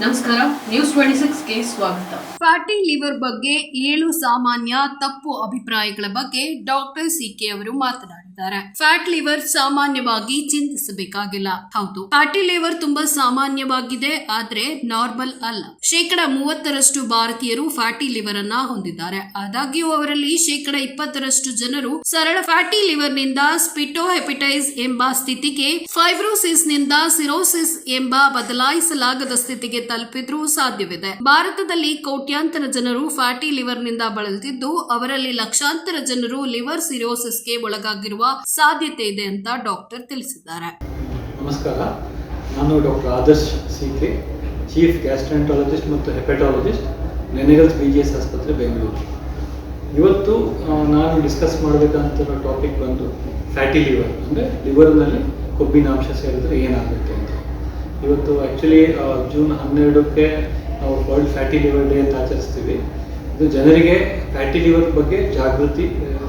ನಮಸ್ಕಾರ news twenty ಸಿಕ್ಸ್ಗೆ ಸ್ವಾಗತ. Fatty liver ಬಗ್ಗೆ ಏಳು ಸಾಮಾನ್ಯ ತಪ್ಪು ಅಭಿಪ್ರಾಯಗಳ ಬಗ್ಗೆ ಡಾಕ್ಟರ್ ಸಿಕೆ ಅವರು ಮಾತನಾಡಿದ್ದಾರೆ ಫ್ಯಾಟ್ ಲಿವರ್ ಸಾಮಾನ್ಯವಾಗಿ ಚಿಂತಿಸಬೇಕಾಗಿಲ್ಲ. ಹೌದು. ಫ್ಯಾಟಿ ಲಿವರ್ ತುಂಬಾ ಸಾಮಾನ್ಯವಾಗಿದೆ, ಆದ್ರೆ ನಾರ್ಮಲ್ ಅಲ್ಲ. ಶೇಕಡ ಮೂವತ್ತರಷ್ಟು ಭಾರತೀಯರು ಫ್ಯಾಟಿ ಲಿವರ್ ಅನ್ನ ಹೊಂದಿದ್ದಾರೆ. ಆದಾಗ್ಯೂ ಅವರಲ್ಲಿ ಶೇಕಡ ಇಪ್ಪತ್ತರಷ್ಟು ಜನರು ಸರಳ ಫ್ಯಾಟಿ ಲಿವರ್ನಿಂದ ಸ್ಪಿಟೋ ಹೆಪಟೈಸ್ ಎಂಬ ಸ್ಥಿತಿಗೆ ಫೈಬ್ರೋಸಿಸ್ನಿಂದ ಸಿರೋಸಿಸ್ ಎಂಬ ಬದಲಾಯಿಸಲಾಗದ ಸ್ಥಿತಿಗೆ ತಲುಪಿದ್ರೂ ಸಾಧ್ಯವಿದೆ. ಭಾರತದಲ್ಲಿ ಕೋಟ್ಯಾಂತರ ಜನರು ಫ್ಯಾಟಿ ಲಿವರ್ನಿಂದ ಬಳಲುತ್ತಿದ್ದು ಅವರಲ್ಲಿ ಲಕ್ಷಾಂತರ ಜನರು ಲಿವರ್ ಸಿರೋಸಿಸ್ಗೆ ಒಳಗಾಗಿರುವ ಸಾಧ್ಯತೆ ಇದೆ ಅಂತ ಡಾಕ್ಟರ್ ತಿಳಿಸಿದ್ದಾರೆ. ನಮಸ್ಕಾರ. ನಾನು doctor Adarsh C K chief gastroenterologist ಮತ್ತು hepatologist Gleneagles B G S ಆಸ್ಪತ್ರೆ, ಬೆಂಗಳೂರು. ಇವತ್ತು ನಾನು ಡಿಸ್ಕಸ್ ಮಾಡಬೇಕಂತಿರೋ ಟಾಪಿಕ್ ಬಂದು ಫ್ಯಾಟಿ ಲಿವರ್ ಅಂದರೆ ಲಿವರ್ನಲ್ಲಿ ಕೊಬ್ಬಿನಾಂಶ ಸೇರಿದ್ರೆ ಏನಾಗುತ್ತೆ ಅಂತ. ಇವತ್ತು ಆ್ಯಕ್ಚುಲಿ ಜೂನ್ ಹನ್ನೆರಡಕ್ಕೆ ನಾವು ವರ್ಲ್ಡ್ ಫ್ಯಾಟಿ ಲಿವರ್ ಡೇ ಅಂತ ಆಚರಿಸ್ತೀವಿ. ಇದು ಜನರಿಗೆ ಫ್ಯಾಟಿ ಲಿವರ್ ಬಗ್ಗೆ ಜಾಗೃತಿ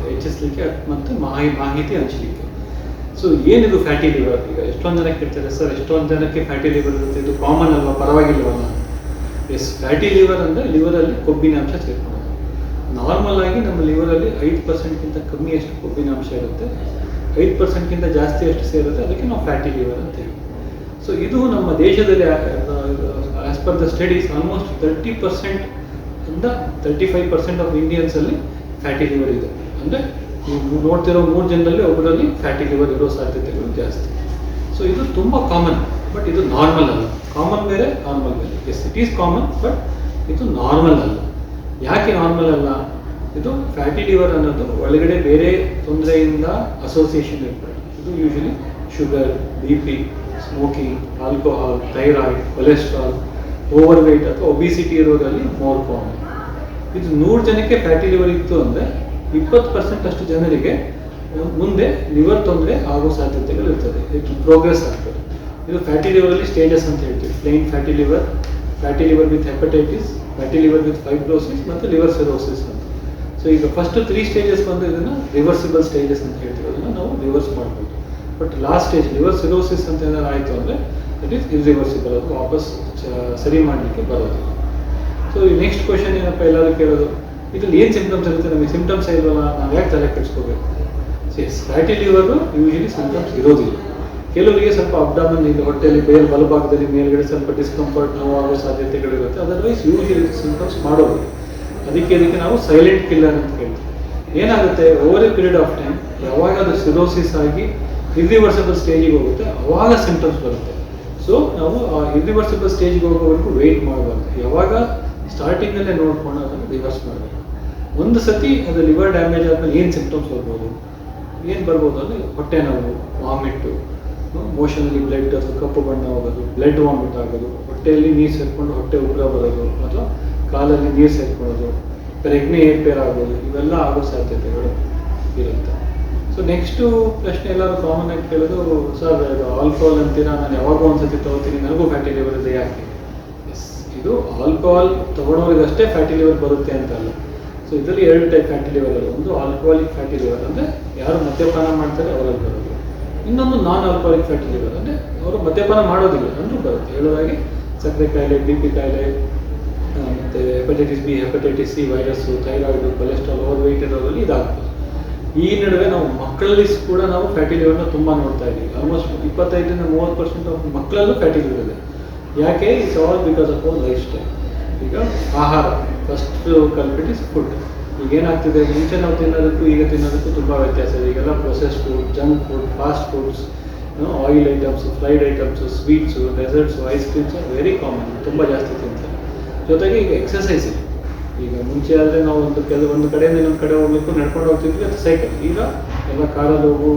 ಹೆಚ್ಚಿಸ್ಲಿಕ್ಕೆ ಮತ್ತು ಮಾಹಿ, ಮಾಹಿತಿ ಹಂಚಲಿಕ್ಕೆ. ಸೊ ಏನಿದು ಫ್ಯಾಟಿ ಲಿವರ್ ಈಗ? ಎಷ್ಟೊಂದು ಜನಕ್ಕೆ ಇರ್ತಾರೆ ಸರ್? ಎಷ್ಟೊಂದು ಜನಕ್ಕೆ ಫ್ಯಾಟಿ ಲಿವರ್ ಇರುತ್ತೆ? ಇದು ಕಾಮನ್ ಅಲ್ವಾ? ಪರವಾಗಿಲ್ಲವಲ್ಲ. ಎಸ್ ಫ್ಯಾಟಿ ಲಿವರ್ ಅಂದರೆ ಲಿವರಲ್ಲಿ ಕೊಬ್ಬಿನಾಂಶ ಸೇರ್ಕೊಳ್ಳೋದು. ನಾರ್ಮಲ್ ಆಗಿ ನಮ್ಮ ಲಿವರಲ್ಲಿ ಐದು ಪರ್ಸೆಂಟ್ಗಿಂತ ಕಮ್ಮಿ ಎಷ್ಟು ಕೊಬ್ಬಿನಾಂಶ ಇರುತ್ತೆ. ಐದು ಪರ್ಸೆಂಟ್ಗಿಂತ ಜಾಸ್ತಿ ಎಷ್ಟು ಸೇರುತ್ತೆ. ಅದಕ್ಕೆ ನಾವು ಫ್ಯಾಟಿ ಲಿವರ್ ಅಂತ ಹೇಳಿ. ಸೊ ಇದು ನಮ್ಮ ದೇಶದಲ್ಲಿ as per the studies almost thirty percent ಇಂದ ತರ್ಟಿ ಫೈವ್ ಪರ್ಸೆಂಟ್ ಆಫ್ ಇಂಡಿಯನ್ಸಲ್ಲಿ ಫ್ಯಾಟಿ ಲಿವರ್ ಇದೆ. ಅಂದರೆ ನೀವು ನೋಡ್ತಿರೋ ಮೂರು ಜನರಲ್ಲಿ ಒಬ್ಬರಲ್ಲಿ ಫ್ಯಾಟಿ ಲಿವರ್ ಇರೋ ಸಾಧ್ಯತೆಗಳು ಜಾಸ್ತಿ. ಸೊ ಇದು ತುಂಬ ಕಾಮನ್ ಬಟ್ ಇದು ನಾರ್ಮಲ್ ಅಲ್ಲ. ಕಾಮನ್ ಬೇರೆ ನಾರ್ಮಲ್ ಬೇರೆ. Yes it is common but ಇದು ನಾರ್ಮಲ್ ಅಲ್ಲ. ಯಾಕೆ ನಾರ್ಮಲ್ ಅಲ್ಲ? ಇದು ಫ್ಯಾಟಿ ಲಿವರ್ ಅನ್ನೋದು ಒಳಗಡೆ ಬೇರೆ ತೊಂದರೆಯಿಂದ ಅಸೋಸಿಯೇಷನ್ ಇರ್ತದೆ. ಇದು usually sugar B P smoking alcohol thyroid cholesterol overweight ಅಥವಾ ಒಬಿಸಿಟಿ ಇರೋದ್ರಲ್ಲಿ ಮೋರ್ ಕಾಮನ್ ಇದು ನೂರು ಜನಕ್ಕೆ ಫ್ಯಾಟಿ ಲಿವರ್ ಇತ್ತು ಅಂದರೆ ಇಪ್ಪತ್ತು ಪರ್ಸೆಂಟ್ ಅಷ್ಟು ಜನರಿಗೆ ಮುಂದೆ ಲಿವರ್ ತೊಂದರೆ ಆಗೋ ಸಾಧ್ಯತೆಗಳು ಇರ್ತದೆ. ಇದು ಪ್ರೋಗ್ರೆಸ್ ಆಗ್ತದೆ. ಇದು ಫ್ಯಾಟಿ ಲಿವರಲ್ಲಿ ಸ್ಟೇಜಸ್ ಅಂತ ಹೇಳ್ತೀವಿ. Plain fatty liver fatty liver with hepatitis fatty liver with fibrosis ಮತ್ತು ಲಿವರ್ ಸೆರೋಸಿಸ್ ಅಂತ. ಸೊ ಈಗ ಫಸ್ಟ್ ತ್ರೀ ಸ್ಟೇಜಸ್ ಬಂದು ಇದನ್ನು ರಿವರ್ಸಿಬಲ್ ಸ್ಟೇಜಸ್ ಅಂತ ಹೇಳ್ತೀವಿ. ಅದನ್ನು ನಾವು ರಿವರ್ಸ್ ಮಾಡ್ಬೋದು. But last stage liver cirrhosis ಅಂತ ಏನಾದ್ರು ಆಯಿತು ಅಂದರೆ ಇಟ್ ಈಸ್ ಇರ್ರಿವರ್ಸಿಬಲ್ ಅದು ವಾಪಸ್ ಸರಿ ಮಾಡಲಿಕ್ಕೆ ಬರೋದು. ಸೊ ಈ ನೆಕ್ಸ್ಟ್ ಕ್ವಶನ್ ಏನಪ್ಪ ಎಲ್ಲರೂ ಕೇಳೋದು? ಇದ್ರಲ್ಲಿ ಏನು ಸಿಂಪ್ಟಮ್ಸ್ ಇರುತ್ತೆ ನಮಗೆ? ಸಿಂಪ್ಟಮ್ಸ್ ಇಲ್ವಲ್ಲ, ನಾವು ಯಾಕೆ ತಲೆ ಕೆಡಿಸ್ಕೋಬೇಕು? Yes fatty liver usually symptoms ಇರೋದಿಲ್ಲ. ಕೆಲವರಿಗೆ ಸ್ವಲ್ಪ ಅಬ್ಡಾಮನ್ ಇದೆ ಹೊಟ್ಟೆಯಲ್ಲಿ ಬೇರೆ ಬಲಭಾಗದಲ್ಲಿ ಮೇಲ್ಗಡೆ ಸ್ವಲ್ಪ ಡಿಸ್ಕಂಫರ್ಟ್ ನೋವಾಗೋ ಸಾಧ್ಯತೆಗಳಿರುತ್ತೆ ಅದರ್ವೈಸ್ ಯೂಶಲಿ ಸಿಂಪ್ಟಮ್ಸ್ ಮಾಡೋದು. ಅದಕ್ಕೆ ಅದಕ್ಕೆ ನಾವು ಸೈಲೆಂಟ್ ಕಿಲ್ಲರ್ ಅಂತ ಹೇಳ್ತೀವಿ. ಏನಾಗುತ್ತೆ? Over a period of time ಯಾವಾಗ ಅದು ಸಿರೋಸಿಸ್ ಆಗಿ ಇರ್ರಿವರ್ಸಬಲ್ ಸ್ಟೇಜಿಗೆ ಹೋಗುತ್ತೆ, ಅವಾಗ ಸಿಂಪ್ಟಮ್ಸ್ ಬರುತ್ತೆ. ಸೊ ನಾವು, ಆ ಇರ್ರಿವರ್ಸಿಬಲ್ ಸ್ಟೇಜ್ಗೆ ಹೋಗೋವರೆಗೂ ವೆಯ್ಟ್ ಮಾಡಬಾರ್ದು ಯಾವಾಗ? ಸ್ಟಾರ್ಟಿಂಗಲ್ಲೇ ನೋಡ್ಕೊಂಡು ಅದನ್ನು ರಿವರ್ಸ್ ಮಾಡಬೇಕು. ಒಂದು ಸತಿ ಅದು ಲಿವರ್ ಡ್ಯಾಮೇಜ್ ಆದಮೇಲೆ ಏನು ಸಿಂಪ್ಟಮ್ಸ್ ಬರ್ಬೋದು? ಏನು ಬರ್ಬೋದು ಅಂದರೆ ಹೊಟ್ಟೆ ನೋವು ವಾಮಿಟ್ಟು ಮೋಷನಲ್ಲಿ ಬ್ಲಡ್ ಅಥವಾ ಕಪ್ಪು ಬಣ್ಣ ಹೋಗೋದು ಬ್ಲಡ್ ವಾಮಿಟ್ ಆಗೋದು, ಹೊಟ್ಟೆಯಲ್ಲಿ ನೀರು ಸೇರ್ಕೊಂಡು ಹೊಟ್ಟೆ ಉಗ್ರ ಬರೋದು, ಅಥವಾ ಕಾಲಲ್ಲಿ ನೀರು ಸೇರ್ಕೊಳ್ಳೋದು ಪ್ರೆಗ್ನೆ ಏರ್ಪೇರ್ ಆಗೋದು, ಇವೆಲ್ಲ ಆಗೋ ಸಾಧ್ಯತೆಗಳು ಇರುತ್ತೆ. ಸೊ ನೆಕ್ಸ್ಟು ಪ್ರಶ್ನೆ ಎಲ್ಲರೂ ಕಾಮನ್ ಆಗಿ ಕೇಳೋದು ಸರ್ ಆಲ್ಕೋಹಾಲ್ ಅಂತೀರಾ? ನಾನು ಯಾವಾಗೋ ಒಂದ್ಸತಿ ತಗೋತೀನಿ, ನನಗೂ ಫ್ಯಾಟಿ ಲಿವರ್ ಇದೆ, ಯಾಕೆ? ಎಸ್ ಇದು ಆಲ್ಕೋಹಾಲ್ ತಗೊಳೋರಿಗಷ್ಟೇ ಫ್ಯಾಟಿ ಲಿವರ್ ಬರುತ್ತೆ ಅಂತ ಅಲ್ಲ ಸೊ ಇದರಲ್ಲಿ ಎರಡು ಟೈಪ್ ಫ್ಯಾಟಿ ಲಿವರ್ ಅಲ್ಲ. ಒಂದು ಆಲ್ಕೋಹಾಲಿಕ್ ಫ್ಯಾಟಿ ಲಿವರ್ ಅಂದರೆ ಯಾರು ಮದ್ಯಪಾನ ಮಾಡ್ತಾರೆ, ಅವರಲ್ಲಿ ಬರೋದು ಇನ್ನೊಂದು ನಾನ್ ಆಲ್ಕೋಹಾಲಿಕ್ ಫ್ಯಾಟಿ ಲಿವರ್ ಅಂದರೆ ಅವರು ಮದ್ಯಪಾನ ಮಾಡೋದಿಲ್ಲ, ಅಂದ್ರೂ ಬರುತ್ತೆ. ಹೇಳೋದಾಗಿ ಸಕ್ಕರೆ ಕಾಯಿಲೆ ಬಿ ಪಿ ಕಾಯಿಲೆ ಮತ್ತೆ hepatitis B hepatitis C virus thyroid cholesterol over weight ಇರೋದ್ರಲ್ಲಿ ಇದಾಗ್ತದೆ ಈ ನಡುವೆ ನಾವು ಮಕ್ಕಳಲ್ಲಿ ಕೂಡ ನಾವು ಫ್ಯಾಟಿ ಲಿವರ್ನ ತುಂಬ ನೋಡ್ತಾ ಇದ್ದೀವಿ. ಆಲ್ಮೋಸ್ಟ್ ಇಪ್ಪತ್ತೈದರಿಂದ ಮೂವತ್ತು ಪರ್ಸೆಂಟ್ ಮಕ್ಕಳಲ್ಲೂ ಫ್ಯಾಟಿ ಲಿವರ್ ಇದೆ. ಯಾಕೆ? It's all because of our lifestyle ಈಗ ಆಹಾರ ಫಸ್ಟ್ ಕಲ್ಪಿಟ್ ಇಸ್ ಫುಡ್ ಈಗ ಏನಾಗ್ತಿದೆ? ಮುಂಚೆ ನಾವು ತಿನ್ನೋದಕ್ಕೂ ಈಗ ತಿನ್ನೋದಕ್ಕೂ ತುಂಬ ವ್ಯತ್ಯಾಸ ಇದೆ. ಈಗೆಲ್ಲ process food junk food fast foods oil items fried items sweets desserts ice creams very common ತುಂಬ ಜಾಸ್ತಿ ತಿಂತಾರೆ. ಜೊತೆಗೆ ಈಗ ಎಕ್ಸಸೈಸ್ ಇದೆ. ಈಗ ಮುಂಚೆ ಆದರೆ ನಾವು ಒಂದು ಕೆಲವೊಂದು ಕಡೆಯಿಂದ ಇನ್ನೊಂದು ಕಡೆ ಹೋಗ್ಬೇಕು ನಡ್ಕೊಂಡು ಹೋಗ್ತಿದ್ವಿ, ಅದು ಸೈಕಲ್ ಈಗ ಎಲ್ಲ ಕಾರಲ್ಲಿ ಹೋಗು,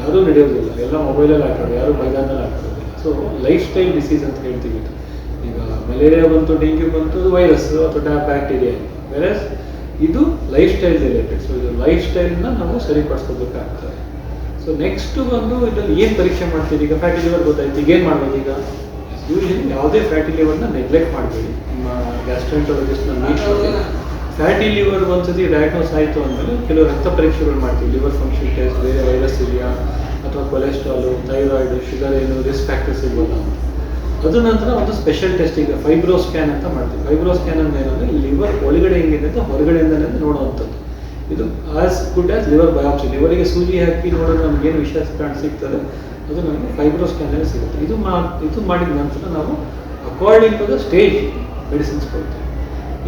ಯಾರು ನಡೆಯೋದಿಲ್ಲ. ಎಲ್ಲ ಮೊಬೈಲಲ್ಲಿ ಹಾಕೋದು ಯಾರು ಮೈದಾನದಲ್ಲಿ ಹಾಕೋದಿಲ್ಲ ಸೊ ಲೈಫ್ ಸ್ಟೈಲ್ ಡಿಸೀಸ್ ಅಂತ ಹೇಳ್ತೀವಿ ಈಗ ಮಲೇರಿಯಾ ಬಂತು ಡೆಂಗ್ಯೂ ಬಂತು ವೈರಸ್ ಅಥವಾ ಬ್ಯಾಕ್ಟೀರಿಯಾ ವೈರಸ್ ಇದು ಲೈಫ್ ಸ್ಟೈಲ್ ರಿಲೇಟೆಡ್ ಸೊ ಇದು ಲೈಫ್ ಸ್ಟೈಲ್ನ ನಾವು ಸರಿಪಡಿಸ್ಕೋಬೇಕಾಗ್ತದೆ. ಸೊ ನೆಕ್ಸ್ಟ್ ಬಂದು ಇದರಲ್ಲಿ ಏನು ಪರೀಕ್ಷೆ ಮಾಡ್ತೀವಿ ಈಗ ಫ್ಯಾಟಿ ಲಿವರ್ ಗೊತ್ತಾಯ್ತು, ಈಗ ಏನು ಮಾಡ್ಬೋದು ಈಗ? ಯೂಶಲಿ ಯಾವುದೇ ಫ್ಯಾಟಿ ಲಿವರ್ನ ನೆಗ್ಲೆಕ್ಟ್ ಮಾಡಬೇಡಿ. ನಿಮ್ಮ ಗ್ಯಾಸ್ಟ್ರೆಂಟಾಲಜಿಸ್ಟ್ನ ಮೀಟ್ ಮಾಡಿ. ಫ್ಯಾಟಿ ಲಿವರ್ ಒಂದ್ಸತಿ ಡಯಾಗ್ನೋಸ್ ಆಯಿತು ಅಂದಮೇಲೆ ಕೆಲವು ರಕ್ತ ಪರೀಕ್ಷೆಗಳು ಮಾಡ್ತೀವಿ. ಲಿವರ್ ಫಂಕ್ಷನ್ ಟೆಸ್ಟ್ ಬೇರೆ ವೈರಸ್ ಇದೆಯಾ? ಅಥವಾ ಕೊಲೆಸ್ಟ್ರಾಲು ಥೈರಾಯ್ಡು ಶುಗರ್ ಏನು ರಿಸ್ಕ್ ಫ್ಯಾಕ್ಟರ್ಸ್ ಇರ್ಬೋದಾ ಅಂತ ನಂತರ ಒಂದು ಸ್ಪೆಷಲ್ ಟೆಸ್ಟ್ ಈಗ ಫೈಬ್ರೋ ಸ್ಕ್ಯಾನ್ ಅಂತ ಮಾಡ್ತೀವಿ. ಫೈಬ್ರೋ ಸ್ಕ್ಯಾನ್ ಅಂದ್ರೆ ಏನಂದ್ರೆ ಲಿವರ್ ಒಳಗಡೆ ಹೆಂಗಿದೆ ಅಂತ ಹೊರಗಡೆಯಿಂದಲೇ ನೋಡುವಂಥದ್ದು. ಇದು as good as liver biopsy ಲಿವರಿಗೆ ಸೂಜಿ ಹಾಕಿ ನಮ್ಗೆ ಏನು ವಿಶ್ವಾಸ ಕಾಣ್ ಸಿಗ್ತದೆ. ಅದು ನಮಗೆ ಫೈಬ್ರೋಸ್ ಕ್ಯಾನ್ಸರ್ ಸಿಗುತ್ತೆ. ಇದು ಮಾ, ಇದು ಮಾಡಿದ ನಂತರ ನಾವು according to the stage medicines ಕೊಡ್ತೀವಿ.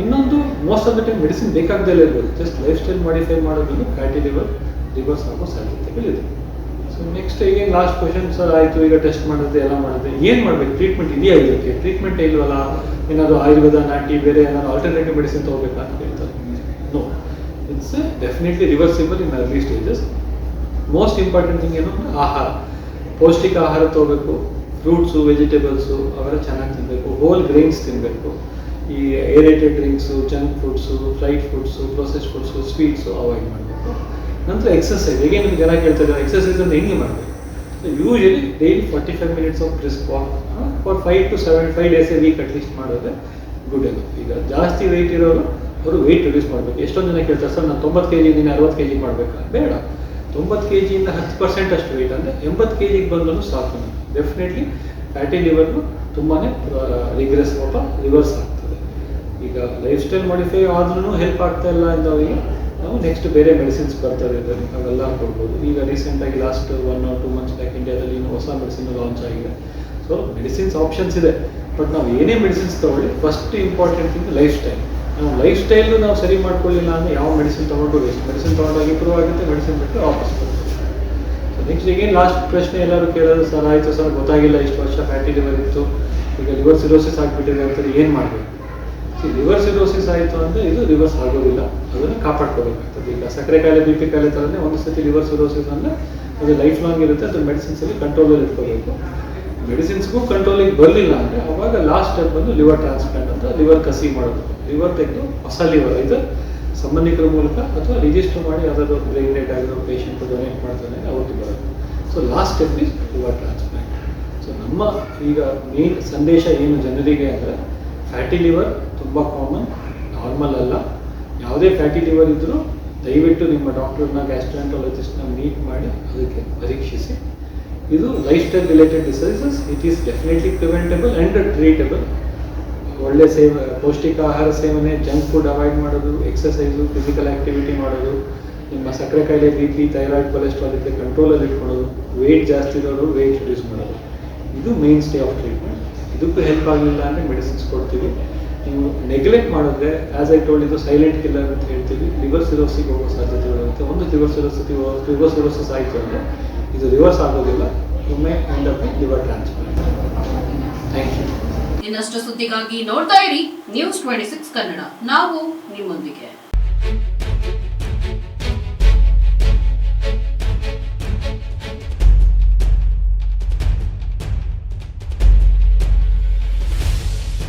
ಇನ್ನೊಂದು most of the time medicine ಬೇಕಾಗದೇ ಇರ್ಬೋದು. ಜಸ್ಟ್ ಲೈಫ್ ಸ್ಟೈಲ್ ಮಾಡಿಫೈ ಮಾಡೋದ್ರಿಂದ ಫ್ಯಾಟಿ ಲಿವರ್ ರಿವರ್ಸ್ ಆಗೋ ಸಾಧ್ಯತೆಗಳಿದೆ ಸೊ ನೆಕ್ಸ್ಟ್ ಈಗ ಲಾಸ್ಟ್ ಕ್ವಶನ್ ಸರ್ ಆಯಿತು, ಈಗ ಟೆಸ್ಟ್ ಮಾಡಿದ್ರೆ, ಎಲ್ಲ ಮಾಡಿದ್ರೆ, ಏನು ಮಾಡಬೇಕು? ಟ್ರೀಟ್ಮೆಂಟ್ ಇದೆಯಾ ಇದಕ್ಕೆ? ಟ್ರೀಟ್ಮೆಂಟ್ ಇಲ್ವಲ್ಲ? ಏನಾದರೂ ಆಯುರ್ವೇದ, ನಾಟಿ, ಬೇರೆ ಏನಾದ್ರು ಆಲ್ಟರ್ನೇಟಿವ್ ಮೆಡಿಸಿನ್ ತೊಗೋಬೇಕಾ ಅಂತ ಹೇಳ್ತಾರೆ no it's definitely reversible in early stages most important thing ಏನು ಆಹಾರ. ಪೌಷ್ಟಿಕ ಆಹಾರ ತಗೋಬೇಕು ಫ್ರೂಟ್ಸು ವೆಜಿಟೇಬಲ್ಸು ಅವೆಲ್ಲ ಚೆನ್ನಾಗಿ ತಿನ್ನಬೇಕು ಹೋಲ್ ಗ್ರೈನ್ಸ್ ತಿನ್ನಬೇಕು ಈ aerated drinks junk foods fried foods process foods sweets avoid ಮಾಡಬೇಕು. ನಂತರ ಎಕ್ಸಸೈಸ್ ಈಗ ನಿಮ್ಗೆ ಜನ ಕೇಳ್ತಾರೆ ಎಕ್ಸಸೈಸ್ ಅಂತ ಹೆಂಗೆ ಮಾಡಬೇಕು? Usually daily forty five minutes of brisk walk for five to seven five days a week at least ಮಾಡಿದ್ರೆ ಗುಡ್ ಎಲ್ಲ ಈಗ ಜಾಸ್ತಿ ವೆಯ್ಟ್ ಇರೋರು, ಅವರು ವೆಯ್ಟ್ ರಿಡ್ಯೂಸ್ ಮಾಡಬೇಕು. ಎಷ್ಟೊಂದು ಜನ ಕೇಳ್ತಾರೆ, ಸರ್, ನಾನು ತೊಂಬತ್ತು ಕೆ ಜಿ ಇದ್ದೀನಿ ಅರವತ್ತು ಕೆ ಜಿ ಮಾಡಬೇಕಾ? ಬೇಡ. ತೊಂಬತ್ತು ಕೆ ಜಿಯಿಂದ ಹತ್ತು ಪರ್ಸೆಂಟ್ ಅಷ್ಟು ವೆಯ್ಟ್ ಅಂದರೆ ಎಂಬತ್ತು ಕೆ ಜಿಗೆ ಬಂದರೂ ಸಾಕು. ಡೆಫಿನೆಟ್ಲಿ ಫ್ಯಾಟಿ ಲಿವರ್ನು ತುಂಬಾ ರಿಗ್ರೆಸ್ ಪಾಪ ರಿವರ್ಸ್ ಆಗ್ತದೆ. ಈಗ ಲೈಫ್ ಸ್ಟೈಲ್ ಮಾಡಿಫೈ ಆದ್ರೂ ಹೆಲ್ಪ್ ಆಗ್ತಾ ಇಲ್ಲ ಅಂದವರಿಗೆ ನಾವು ನೆಕ್ಸ್ಟ್ ಬೇರೆ ಮೆಡಿಸಿನ್ಸ್ ಬರ್ತಾರೆ ಇದರಲ್ಲಿ ಅವೆಲ್ಲ ಕೊಡ್ಬೋದು. ಈಗ ರೀಸೆಂಟಾಗಿ last one or two months back ಇಂಡಿಯಾದಲ್ಲಿ ಇನ್ನೂ ಹೊಸ ಮೆಡಿಸಿನ್ ಲಾಂಚ್ ಆಗಿದೆ. ಸೊ ಮೆಡಿಸಿನ್ಸ್ ಆಪ್ಷನ್ಸ್ ಇದೆ. ಬಟ್ ನಾವು ಏನೇ ಮೆಡಿಸಿನ್ಸ್ ತಗೊಳ್ಳಿ first important thing lifestyle ನಾವು ಲೈಫ್ ಸ್ಟೈಲ್ನು ನಾವು ಸರಿ ಮಾಡ್ಕೊಳ್ಳಿಲ್ಲ ಅಂದರೆ ಯಾವ ಮೆಡಿಸಿನ್ ತೊಗೊಂಡು ವೇಸ್ಟ್ ಮೆಡಿಸಿನ್ ತೊಗೊಂಡಾಗ ಇಂಪ್ರೂವ್ ಆಗುತ್ತೆ ಮೆಡಿಸಿನ್ ಬಿಟ್ಟು ವಾಪಸ್ ಸೊ ನೆಕ್ಸ್ಟ್ ಈಗೇನು ಲಾಸ್ಟ್ ಪ್ರಶ್ನೆ ಎಲ್ಲರೂ ಕೇಳೋದು ಸರ್, ಆಯಿತು ಸರ್, ಗೊತ್ತಾಗಿಲ್ಲ, ಇಷ್ಟು ವರ್ಷ ಫ್ಯಾಟಿ ಲಿವರ್ ಇತ್ತು. ಈಗ ಲಿವರ್ ಸಿರೋಸಿಸ್ ಆಗಿಬಿಟ್ಟಿದೆ ಅಂತಾರೆ ಏನು ಮಾಡಬೇಕು? ಲಿವರ್ ಸಿರೋಸಿಸ್ ಆಯಿತು ಅಂದರೆ ಇದು ರಿವರ್ಸ್ ಆಗೋದಿಲ್ಲ ಅದನ್ನು ಕಾಪಾಡ್ಕೋಬೇಕಾಗ್ತದೆ. ಈಗ ಸಕ್ಕರೆ ಕಾಯಿಲೆ ಬಿ ಪಿ ಕಾಯಿಲೆ ಥರನೇ ಒಂದು ಸತಿ ಲಿವರ್ ಸಿರೋಸಿಸ್ ಅಂದರೆ ಅದು ಲೈಫ್ ಲಾಂಗ್ ಇರುತ್ತೆ, ಅದು ಮೆಡಿಸಿನ್ಸಲ್ಲಿ ಕಂಟ್ರೋಲಲ್ಲಿ ಇಟ್ಕೋಬೇಕು. ಮೆಡಿಸಿನ್ಸ್ಗೂ ಕಂಟ್ರೋಲಿಗೆ ಬರಲಿಲ್ಲ ಅಂದರೆ ಅವಾಗ ಲಾಸ್ಟ್ ಸ್ಟೆಪ್ ಬಂದು ಲಿವರ್ ಟ್ರಾನ್ಸ್ಪ್ಲಾಂಟ್ ಅಂತ ಲಿವರ್ ಕಸಿ ಮಾಡೋದು. ಲಿವರ್ ತೆಗೆದು ಹೊಸ ಲಿವರ್ ಇದು ಸಂಬಂಧಿಕರ ಮೂಲಕ ಅಥವಾ ರಿಜಿಸ್ಟರ್ ಮಾಡಿ ಯಾವುದಾದ್ರು ಪ್ರೆಗ್ನೆಂಟ್ ಆಗಿರೋ ಪೇಷಂಟ್ ಡೊನೇಟ್ ಮಾಡ್ತಾನೆ ಅವತ್ತು ಬರುತ್ತೆ. So last step is liver transplant so ನಮ್ಮ ಈಗ ಮೇನ್ ಸಂದೇಶ ಏನು ಜನರಿಗೆ ಅಂದರೆ ಫ್ಯಾಟಿ ಲಿವರ್ ತುಂಬ ಕಾಮನ್ ನಾರ್ಮಲ್ ಅಲ್ಲ. ಯಾವುದೇ ಫ್ಯಾಟಿ ಲಿವರ್ ಇದ್ದರೂ ದಯವಿಟ್ಟು ನಿಮ್ಮ ಡಾಕ್ಟರ್ನ ಗ್ಯಾಸ್ಟ್ರಾಂಟಾಲಜಿಸ್ಟ್ನ ಮೀಟ್ ಮಾಡಿ ಅದಕ್ಕೆ ಪರೀಕ್ಷಿಸಿ. ಇದು lifestyle related diseases it is definitely preventable and treatable ಒಳ್ಳೆ ಸೇವ, ಪೌಷ್ಟಿಕ ಆಹಾರ ಸೇವನೆ ಜಂಕ್ ಫುಡ್ ಅವಾಯ್ಡ್ ಮಾಡೋದು ಎಕ್ಸಸೈಸು ಫಿಸಿಕಲ್ ಆ್ಯಕ್ಟಿವಿಟಿ ಮಾಡೋದು, ನಿಮ್ಮ ಸಕ್ಕರೆ ಕಾಯಿಲೆ ಬಿ ಥೈರಾಯ್ಡ್ ಕೊಲೆಸ್ಟ್ರಾಲ್ ಇದ್ದರೆ ಕಂಟ್ರೋಲಲ್ಲಿ ಇಟ್ಕೊಳ್ಳೋದು ವೆಯ್ಟ್ ಜಾಸ್ತಿ ಇರೋರು ವೆಯ್ಟ್ ರಿಡ್ಯೂಸ್ ಮಾಡೋದು. ಇದು ಮೇನ್ ಸ್ಟೇ ಆಫ್ ಟ್ರೀಟ್ಮೆಂಟ್ ಇದಕ್ಕೂ ಹೆಲ್ಪ್ ಆಗಲಿಲ್ಲ ಅಂದರೆ ಮೆಡಿಸಿನ್ಸ್ ಕೊಡ್ತೀವಿ. ನೀವು ನೆಗ್ಲೆಕ್ಟ್ ಮಾಡಿದ್ರೆ ಆ್ಯಸ್ ಐ ಟೋಲ್ಡ್ ಇದು ಸೈಲೆಂಟ್ ಕಿಲ್ಲರ್ ಅಂತ ಹೇಳ್ತೀವಿ. ಲಿವರ್ ಸಿರೋಸಿಗೆ ಹೋಗೋ ಸಾಧ್ಯತೆಗಳಿರುತ್ತೆ ಒಂದು ಲಿವರ್ ಸಿರೋಸಿಟಿ ಲಿವರ್ ಸಿರೋಸಿಸ್ ಆಯಿತು ಅಂದರೆ ಇದು ರಿವರ್ಸ್ ಆಗೋದಿಲ್ಲ, ಒಮ್ಮೆ end up liver transplant thank you ಇನ್ನಷ್ಟು ಸುದ್ದಿಗಾಗಿ ನೋಡ್ತಾ ಇರಿ ನ್ಯೂಸ್ ಟ್ವೆಂಟಿ ಸಿಕ್ಸ್ ಕನ್ನಡ. ನಾವು ನಿಮ್ಮೊಂದಿಗೆ.